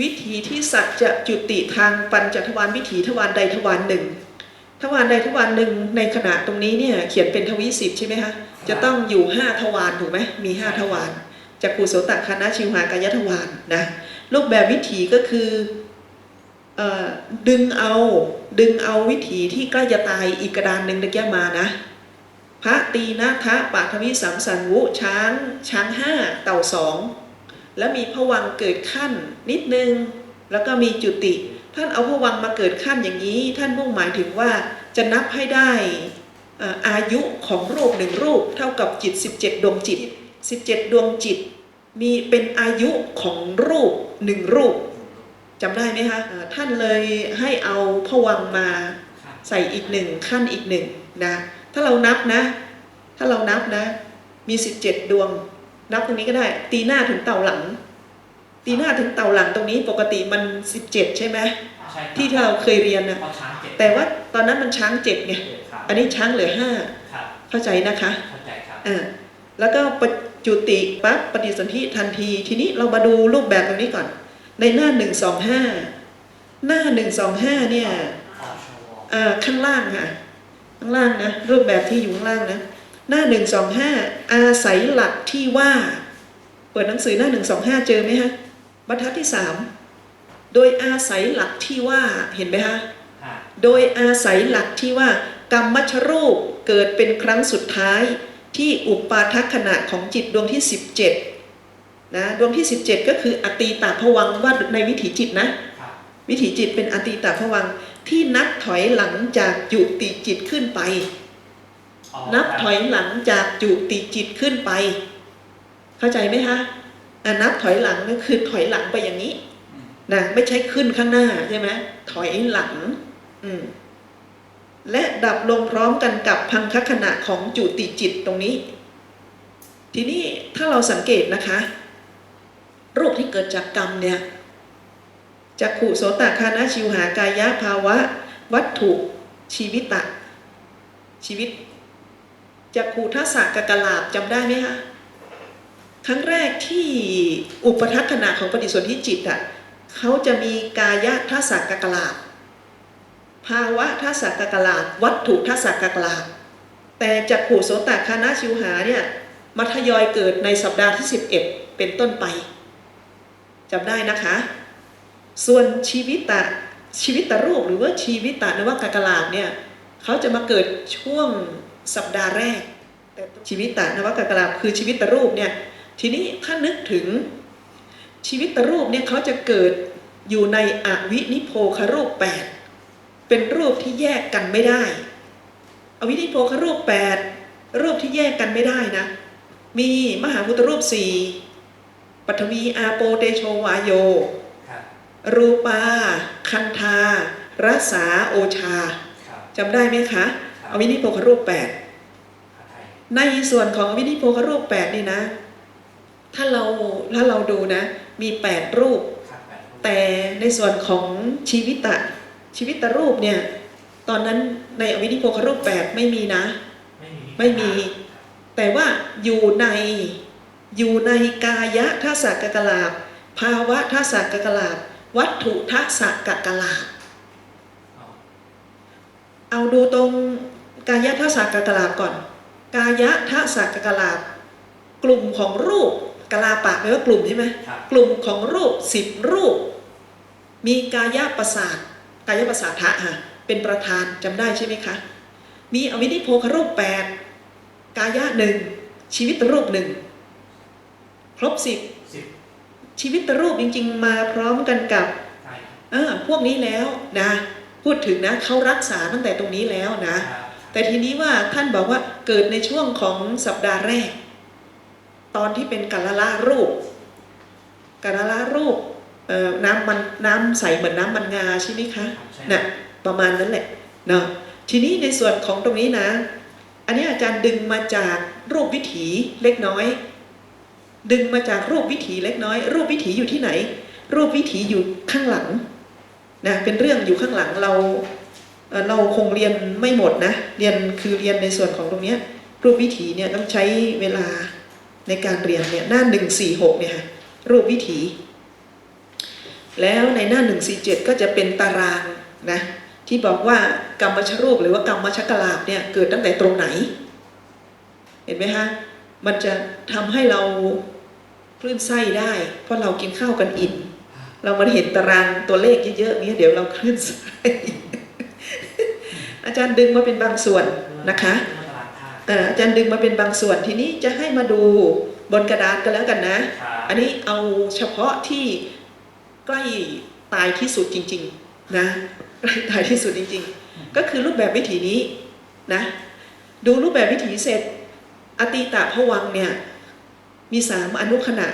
วิถีที่สัตว์จะจุติทางปัญจทวารวิถีทวารใดทวารหนึ่งทวารใดทวารหนึ่งในขณะตรงนี้เนี่ยเขียนเป็นทวีสิบใช่ไหมคะจะต้องอยู่ห้าทวารถูกไหมมีห้าทวารจากกุโสตคานะชิวหากายทวารนะรูปแบบวิถีก็คืออดึงเอาดึงเอาวิถีที่ใกล้จะตายอีกกระดานหนึ่งตะแก้มานะ พระตีนาทะปาทวิสัมสันวุช้างช้างห้าเต่าสอง แล้วมีผวังเกิดขั้นนิดนึง แล้วก็มีจุติ ท่านเอาผวังมาเกิดขั้นอย่างนี้ ท่านมุ่งหมายถึงว่าจะนับให้ได้อายุของรูปหนึ่งรูปเท่ากับจิต 17 ดวงจิต 17 ดวงจิต มีเป็นอายุของรูปหนึ่งรูปจำได้ไหมคะท่านเลยให้เอาผวังมาใส่อีกหนึ่งขั้นอีกหนึ่งนะถ้าเรานับนะ ถ้าเรานับนะ มี 17 ดวง นับตรงนี้ก็ได้ ตีหน้าถึงเต่าหลัง ตีหน้าถึงเต่าหลังตรงนี้ปกติมัน17ใช่ไหมใช่ครับที่เราเคยเรียนนะเพราะช้างเจ็ดแต่ว่าตอนนั้นมันช้างเจ็ดไงครับอันนี้ช้างเหลือห้าครับเข้าใจนะคะเข้าใจครับอ่าแล้วก็ปจุติปั๊บปฏิสนธิทันที ทีนี้เรามาดูรูปแบบตรงนี้ก่อน ในหน้า125หน้า125เนี่ยอชวอ่าข้างล่างค่ะ ข้างล่างนะรูปแบบที่อยู่ข้างล่างนะ หน้า 125 อาศัยหลักที่ว่า เปิดหนังสือหน้า 125 เจอไหมฮะ บรรทัดที่ 3 โดยอาศัยหลักที่ว่าเห็นไหมฮะฮะโดยอาศัยหลักที่ว่า กรรมมัชรูปเกิดเป็นครั้งสุดท้าย ที่อุปาทัขณะของจิตดวงที่ 17นะดวงที่ 17 ก็คืออตีตาภวังค์ว่าในวิถีจิตนะครับวิถีจิตเป็นอตีตาภวังค์ที่นับถอยหลังจากจุติจิตขึ้นไปอ๋อ นับถอยหลังจากจุติจิตขึ้นไป เข้าใจไหมคะอะนับถอยหลังก็คือถอยหลังไปอย่างนี้อืมนะไม่ใช่ขึ้นข้างหน้าใช่ไหมถอยหลัง อืมและดับลงพร้อมกันกับพังคขณะของจุติจิตตรงนี้ ทีนี้ถ้าเราสังเกตนะคะ รูปที่เกิดจากกรรมเนี่ยจักขุโสตคานะชิวหากายะภาวะ วัตถุชีวิตะชีวิต จักขุทัศกกลาบจำได้ไหมคะครั้งแรกที่อุปทัศขณะของปฏิสนธิจิตอะเขาจะมีกายทัศกกลาบภาวะทัศกกลาบวัตถุทัศกกลาบแต่จักขุโสตคานาชิวหาเนี่ยมัทยอยเกิดในสัปดาห์ที่ 11 เป็นต้นไปจำได้นะคะ ส่วนชีวิตะชีวิตตรูปหรือว่าชีวิตะนวกกลาบเนี่ยเขาจะมาเกิดช่วง สัปดาห์แรกแต่ชีวิตะนวกกลาบคือชีวิตตรูปเนี่ยทีนี้ถ้านึกถึงชีวิตรูปเนี่ยเขาจะเกิดอยู่ในอวินิโพครูป 8 เป็นรูปที่แยกกันไม่ได้ อวินิโพครูป 8 รูปที่แยกกันไม่ได้นะ มีมหาพุทธรูปสี่ปฐวีอาโปเตโชวาโยครับรูปา คันธา รัสาโอชาครับจำได้ไหมคะครับ อวินิโพครูป8ผัดไทยในส่วนของอวินิโพครูป8นี่นะ ถ้าเราถ้าเราดูนะ มี8รูปครับแปดรูป แต่ในส่วนของชีวิตะชีวิตรูปเนี่ย ตอนนั้นในอวินิโพครูป8ไม่มีนะไม่มีไม่มี แต่ว่าอยู่ในอยู่ในกายะทัศกกลาบภาวะทัศกกลาบวัตถุทัศกกลาบอ๋อเอาดูตรง กายะทัศกกลาบก่อน กายะทัศกกลาบกลุ่มของรูปกลาปะแปลว่ากลุ่มใช่ไหมครับกลุ่มของรูปสิบรูป มีกายะประสาทกายะประสาทะค่ะเป็นประธานจำได้ใช่ไหมคะ มีอวินิโพครูปแปดกายะหนึ่งชีวิตรูปหนึ่งครบสิบสิบชีวิตรูปจริง ๆ มาพร้อมกันกับใช่เออพวกนี้แล้วนะ พูดถึงนะเขารักษาตั้งแต่ตรงนี้แล้วนะครับ แต่ทีนี้ว่าท่านบอกว่าเกิดในช่วงของสัปดาห์แรก ตอนที่เป็นกัลละรูปกัลละรูปเอ่อน้ำมันน้ำใสเหมือนน้ำมันงาใช่ไหมคะใช่น่ะประมาณนั้นแหละเนาะทีนี้ในส่วนของตรงนี้นะ อันนี้อาจารย์ดึงมาจากรูปวิถีเล็กน้อย ดึงมาจากรูปวิถีเล็กน้อย รูปวิถีอยู่ที่ไหน รูปวิถีอยู่ข้างหลังนะเป็นเรื่องอยู่ข้างหลังเรา เราคงเรียนไม่หมดนะ เรียนคือเรียนในส่วนของตรงนี้รูปวิถีเนี่ยต้องใช้เวลาในการเรียนเนี่ยหน้าหนึ่งสี่หกเนี่ยค่ะรูปวิถี แล้วในหน้า147ก็จะเป็นตารางนะที่บอกว่ากรรมชรูปหรือว่ากรรมชกลาบเนี่ยเกิดตั้งแต่ตรงไหน เห็นไหมฮะมันจะทำให้เราคลื่นไส้ได้ เพราะเรากินข้าวกันอิ่มเรามาเห็นตารางตัวเลขเยอะๆเนี้ยเดี๋ยวเราคลื่นไส้ อาจารย์ดึงมาเป็นบางส่วนนะคะตารางธาตุเอ่ออาจารย์ดึงมาเป็นบางส่วนทีนี้จะให้มาดูบนกระดาษกันแล้วกันนะครับอันนี้เอาเฉพาะที่ใกล้ตายที่สุดจริง ๆนะใกล้ตายที่สุดจริง ๆ ก็คือรูปแบบวิถีนี้นะดูรูปแบบวิถีเสร็จ อตีตะพวังค์เนี่ยมีสามอนุขณะ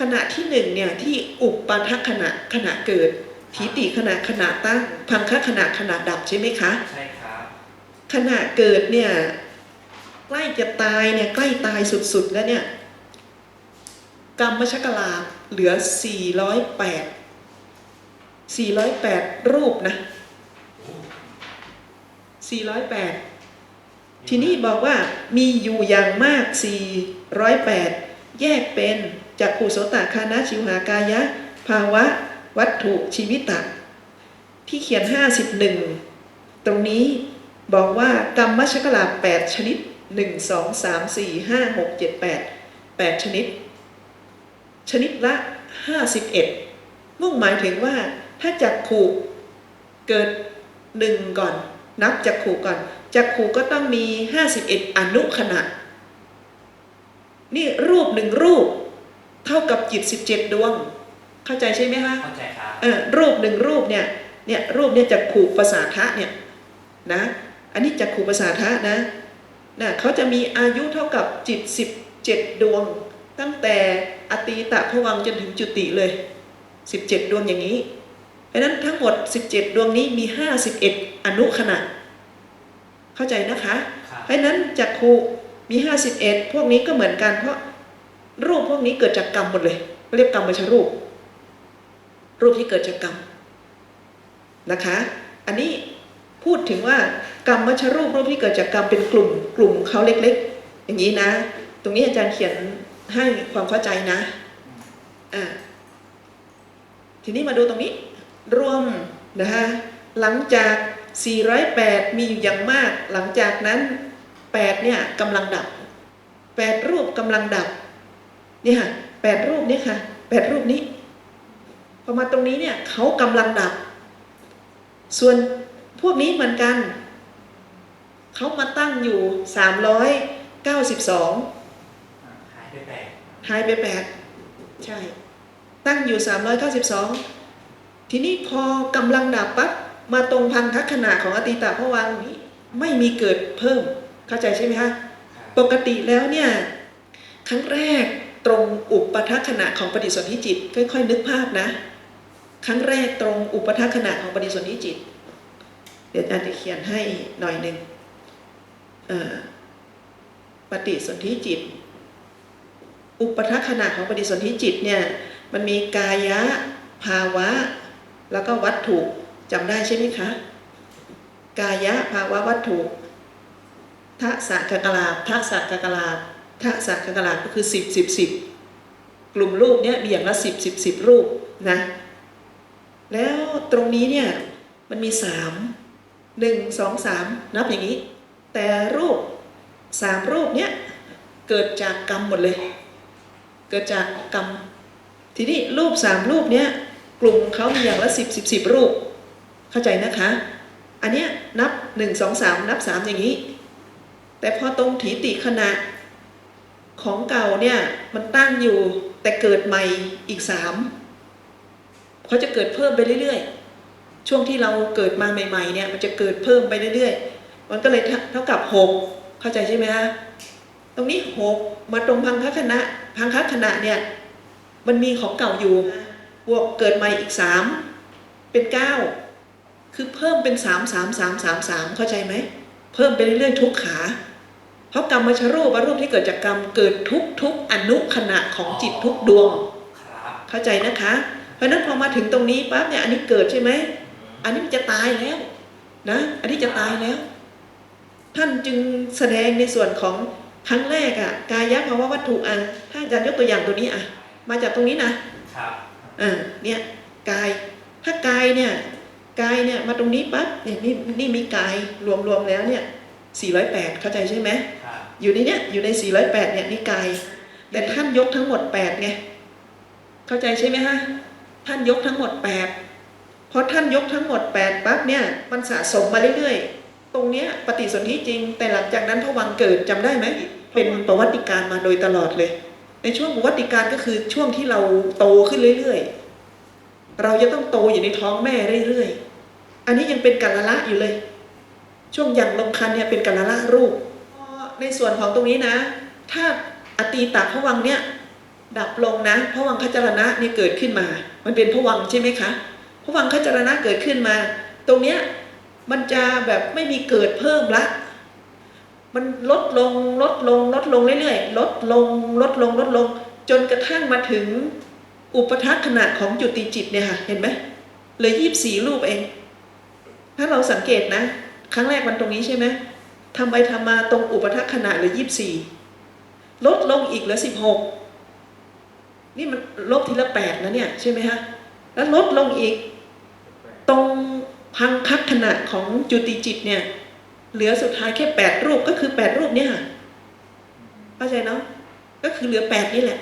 ขณะที่หนึ่งเนี่ยที่อุปปาทขณะขณะเกิด ทีติขณะขณะตั้งพังคขณะขณะดับใช่ไหมคะใช่ครับขณะเกิดเนี่ยใกล้จะตายเนี่ยใกล้ตายสุดๆแล้วเนี่ยกรรมชกลาภเหลือ 408 408 รูปนะ 408 ทีนี้บอกว่ามีอยู่อย่างมาก 408 แยกเป็นจากขูโสตคานะชิวหากายะ ภาวะ วัตถุชีวิตะที่เขียน 51 ตรงนี้บอกว่ากรรมชกลาแปดชนิด 1 2 3 4 5 6 7 8 8 ชนิด ชนิดละ 51 มุ่งหมายถึงว่าถ้าจักขู่เกิดหนึ่งก่อน นับจักขู่ก่อนจักขู่ก็ต้องมี 51 อนุขณะ นี่รูปหนึ่งรูป เท่ากับจิต 17 ดวง เข้าใจใช่ไหมคะเข้าใจครับเออรูปหนึ่งรูปเนี่ยเนี่ยรูปเนี่ยจักขู่ภาษาทะเนี่ยนะอันนี้จักขู่ภาษาทะนะนะเขาจะมีอายุเท่ากับจิต 17 ดวง ตั้งแต่อตีตะพวังค์จนถึงจุติเลย 17 ดวงอย่างนี้เพราะฉะนั้นทั้งหมด 17 ดวงนี้มี 51 อนุขณะ เข้าใจนะคะครับเพราะฉะนั้นจักขุมี 51 พวกนี้ก็เหมือนกันเพราะรูปพวกนี้เกิดจากกรรมหมดเลยเรียกกรรมมชรูป รูปที่เกิดจากกรรมนะคะ อันนี้พูดถึงว่ากรรมมชรูปรูปที่เกิดจากกรรมเป็นกลุ่มกลุ่มเขาเล็กๆ อย่างนี้นะ ตรงนี้อาจารย์เขียนให้ความเข้าใจนะอ่าทีนี้มาดูตรงนี้ รวมนะคะหลังจาก 408 มีอยู่อย่างมาก หลังจากนั้น 8 เนี่ยกำลังดับ 8 รูปกำลังดับเนี่ยค่ะ8รูปเนี่ยค่ะ 8 รูปนี้ พอมาตรงนี้เนี่ยเขากำลังดับ ส่วนพวกนี้เหมือนกัน เขามาตั้งอยู่ 392 หายไปแปดหายไป8ใช่ ตั้งอยู่ 392 ทีนี้พอกำลังดับปั๊บมาตรงพันธขณะของอติตาพวังค์นี้ไม่มีเกิดเพิ่มเข้าใจใช่ไหมคะครับปกติแล้วเนี่ยครั้งแรกตรงอุปทัขณะของปฏิสนธิจิตค่อยๆนึกภาพนะ ครั้งแรกตรงอุปทัขณะของปฏิสนธิจิต เดี๋ยวอาจารย์จะเขียนให้หน่อยหนึ่งปฏิสนธิจิต อุปทัขณะของปฏิสนธิจิตเนี่ยมันมีกายะภาวะ แล้วก็วัตถุจำได้ใช่ไหมคะ กายะภาวะวัตถุทักษะกกลาบทักษะกกลาบทักษะกกลาบก็คือสิบสิบสิบกลุ่มรูปเนี้ยมีอย่างละสิบสิบสิบรูปนะ แล้วตรงนี้เนี่ยมันมีสามหนึ่งสองสามนับอย่างนี้ แต่รูปสามรูปเนี้ยเกิดจากกรรมหมดเลย เกิดจากกรรม ทีนี้รูปสามรูปเนี้ยกลุ่มเขามีอย่างละสิบสิบสิบรูป เข้าใจนะคะ อันเนี้ยนับหนึ่งสองสามนับสามอย่างนี้ แต่พอตรงถีติขณะของเก่าเนี่ยมันตั้งอยู่แต่เกิดใหม่อีกสาม เขาจะเกิดเพิ่มไปเรื่อยๆ ช่วงที่เราเกิดมาใหม่ๆเนี่ยมันจะเกิดเพิ่มไปเรื่อยๆ มันก็เลยเท่ากับหกเข้าใจใช่ไหมฮะตรงนี้หกมาตรงพังคขณะพังคขณะเนี่ยมันมีของเก่าอยู่บวกเกิดใหม่อีกสามเป็นเก้าคือเพิ่มเป็นสามสามสามสามสามเข้าใจไหมเพิ่มไปเรื่อยๆทุกขา เพราะกรรมชรูปรูปที่เกิดจากกรรมเกิดทุกทุกๆอนุขณะของจิตทุกดวงครับเข้าใจนะคะเพ ราะฉะนั้นพอมาถึงตรงนี้ปั๊บเนี่ยอันนี้เกิดใช่ไหมอันนี้มันจะตายแล้วนะอันนี้จะตายแล้ว ท่านจึงแสดงในส่วนของครั้งแรกอะกายะภาวะวัตถุอะถ้าอาจารย์ยกตัวอย่างตัวนี้อะมาจากตรงนี้นะครับอ่าเนี่ยกายถ้ากายเนี่ยกายเนี่ยมาตรงนี้ปั๊บเนี่ยนี่นี่มีกายรวมๆแล้วเนี่ย408 เข้าใจใช่ไหมครับอยู่ในเนี้ยอยู่ใน 408เนี่ยนี่กาย แต่ท่านยกทั้งหมด 8 ไง เข้าใจใช่ไหมฮะ ท่านยกทั้งหมด8พอท่านยกทั้งหมด8ปั๊บเนี่ยมันสะสมมาเรื่อยๆ ตรงเนี้ยปฏิสนธิจริง แต่หลังจากนั้นพระวังเกิดจำได้ไหมเป็นประวัติการมาโดยตลอดเลย ในช่วงประวัติการก็คือช่วงที่เราโตขึ้นเรื่อยๆ เราจะต้องโตอยู่ในท้องแม่เรื่อยๆ อันนี้ยังเป็นกัลละอยู่เลย ช่วงยังลงคันเนี่ยเป็นกัลละรูปในส่วนของตรงนี้นะ ถ้าอตีตาพวังเนี่ย ดับลงนะพวังคจรณะนี่เกิดขึ้นมา มันเป็นพวังใช่ไหมคะพวังคจรณะเกิดขึ้นมา ตรงเนี้ยมันจะแบบไม่มีเกิดเพิ่มละ มันลดลงลดลงลดลงเรื่อยๆลดลงลดลงลดลง จนกระทั่งมาถึงอุปทัศขนาดของจุติจิตเนี่ยค่ะเห็นไหมเหลือยี่บสี่รูปเอง ถ้าเราสังเกตนะ ครั้งแรกมันตรงนี้ใช่ไหมทำไปทำมาตรงอุปทัศขนาดเหลือยี่บสี่ลดลงอีกเหลือสิบหก นี่มันลบทีละแปดนะเนี่ยใช่ไหมฮะแล้วลดลงอีก ตรงพังคักขนาดของจุติจิตเนี่ย เหลือสุดท้ายแค่แปดรูปก็คือแปดรูปเนี่ยค่ะเข้าใจเนาะก็คือเหลือแปดนี่แหละ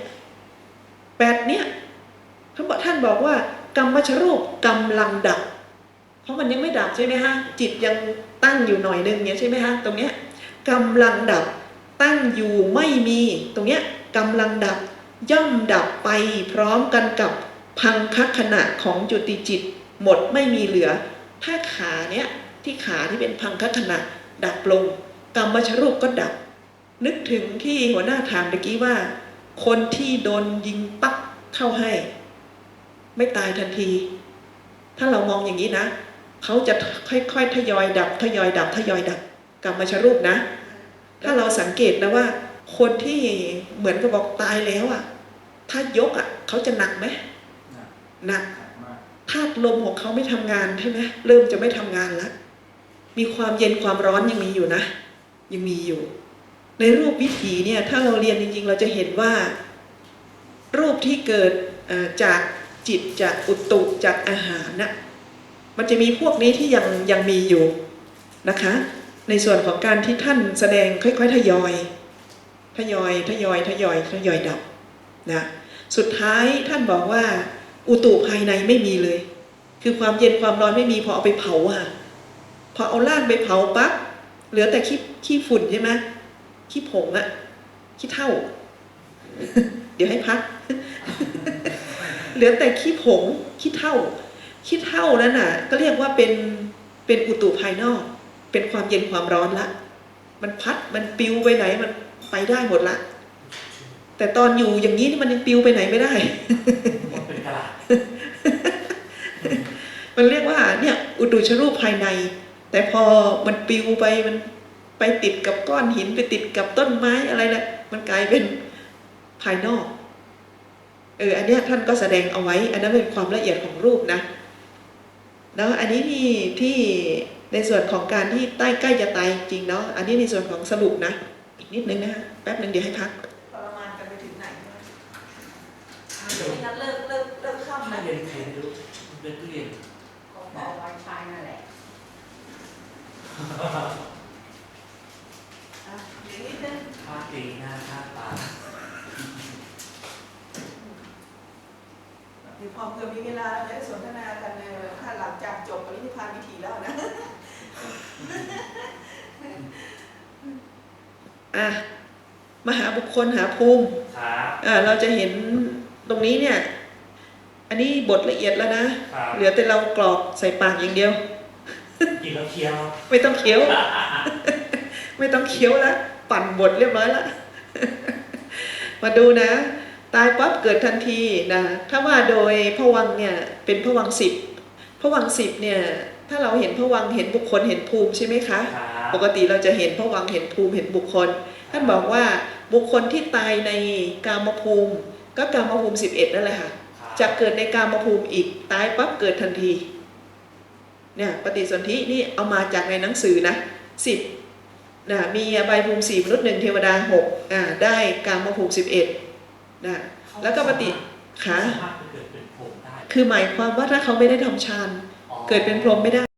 แปดเนี่ยเขาบอกท่านบอกว่ากรรมชรูปกำลังดับ เพราะมันยังไม่ดับใช่ไหมฮะจิตยังตั้งอยู่หน่อยนึงเนี่ยใช่ไหมฮะตรงเนี้ยกำลังดับตั้งอยู่ไม่มีตรงเนี้ยกำลังดับ ย่อมดับไปพร้อมกันกับพังคขณะของจุติจิต หมดไม่มีเหลือ ถ้าขาเนี้ยที่ขาที่เป็นพังคขณะดับลง กรรมชรูปก็ดับ นึกถึงที่หัวหน้าถามเมื่อกี้ว่า คนที่โดนยิงปักเข้าให้ ไม่ตายทันที ถ้าเรามองอย่างนี้นะเขาจะค่อยๆทยอยดับ ทยอยดับ ทยอยดับกรรมชรูปนะ ถ้าเราสังเกตนะว่า คนที่เหมือนกับบอกตายแล้วอะ ถ้ายกอะเขาจะหนักไหมหนักหนักหนักมากธาตุลมของเขาไม่ทำงานใช่ไหมเริ่มจะไม่ทำงานแล้วมีความเย็นความร้อนยังมีอยู่นะ ยังมีอยู่ ในรูปวิถีเนี่ย ถ้าเราเรียนจริง ๆ เราจะเห็นว่า รูปที่เกิดเอ่อจากจิตจากอุตุจากอาหารนะมันจะมีพวกนี้ที่ยังยังมีอยู่นะคะ ในส่วนของการที่ท่านแสดงค่อย ๆ ทยอย ทยอยทยอยทยอยทยอยดับนะสุดท้ายท่านบอกว่า อุตุภายในไม่มีเลย คือความเย็นความร้อนไม่มีพอเอาไปเผาอะพอเอาล่างไปเผาปั๊บเหลือแต่ขี้ขี้ฝุ่นใช่ไหมขี้ผงอะขี้เท่า เดี๋ยวให้พัก เหลือแต่ขี้ผงขี้เท่าขี้เท่านั้นน่ะ ก็เรียกว่าเป็นเป็นอุตุภายนอก เป็นความเย็นความร้อนละ มันพัดมันปิวไปไหนมัน ไปได้หมดละ แต่ตอนอยู่อย่างนี้นี่มันยังปิวไปไหนไม่ได้มดเป็นกระดาษมันเรียกว่าเนี่ยอุตุชรูปภายใน แต่พอมันปิวไปมันไปติดกับก้อนหินไปติดกับต้นไม้อะไรนะมันกลายเป็นภายนอกเอออันเนี้ยท่านก็แสดงเอาไว้ อันนั้นเป็นความละเอียดของรูปนะแล้วอันนี้ที่ที่ในส่วนของการที่ใต้ใกล้จะตายจริงเนาะอันนี้ในส่วนของสรุปนะ อีกนิดนึงนะฮะแป๊บนึงเดี๋ยวให้พักทรมานกันไปถึงไหนวะนัดเลิกเลิกเลิกค่ำถ้านะเรียนใครไม่รู้เรียนทุเรียนของหมอไวไฟนั่นแหละอะเดี๋ยวนิดนึงท่าตีหน้าท่าตาเดี๋ยวพอเผื่อมีเวลาเราจะได้สนทนากันในถ้าหลังจากจบปรินิพพานวิถีแล้วนะ อะมหาบุคคลหาภูมิครับอ่าเราจะเห็นตรงนี้เนี่ย อันนี้บทละเอียดแล้วนะครับเหลือแต่เรากรอกใส่ปากอย่างเดียวกินแล้วเคี้ยวไม่ต้องเคี้ยว ไม่ต้องเคี้ยวแล้วปั่นบทเรียบร้อยแล้วมาดูนะ ตายปั๊บเกิดทันทีนะถ้าว่าโดยพวังค์เนี่ยเป็นพวังค์สิบพวังค์สิบเนี่ย ถ้าเราเห็นพวังค์เห็นบุคคลเห็นภูมิใช่ไหมคะครับปกติเราจะเห็นพวังค์เห็นภูมิเห็นบุคคล ท่านบอกว่าบุคคลที่ตายในกามภูมิ ก็กามภูมิ 11 นั่นแหละค่ะครับจะเกิดในกามภูมิอีกตายปั๊บเกิดทันทีเนี่ยปฏิสนธินี่เอามาจากในหนังสือนะสิบนะมีใบภูมิสี่มนุษย์หนึ่งเทวดาหกอ่าได้กามภูมิสิบเอ็ดนะแล้วก็ปฏิขาสามารถไปเกิดเป็นผมได้คือหมายความว่าถ้าเขาไม่ได้ทำฌานอ๋อ เกิดเป็นพรหมไม่ได้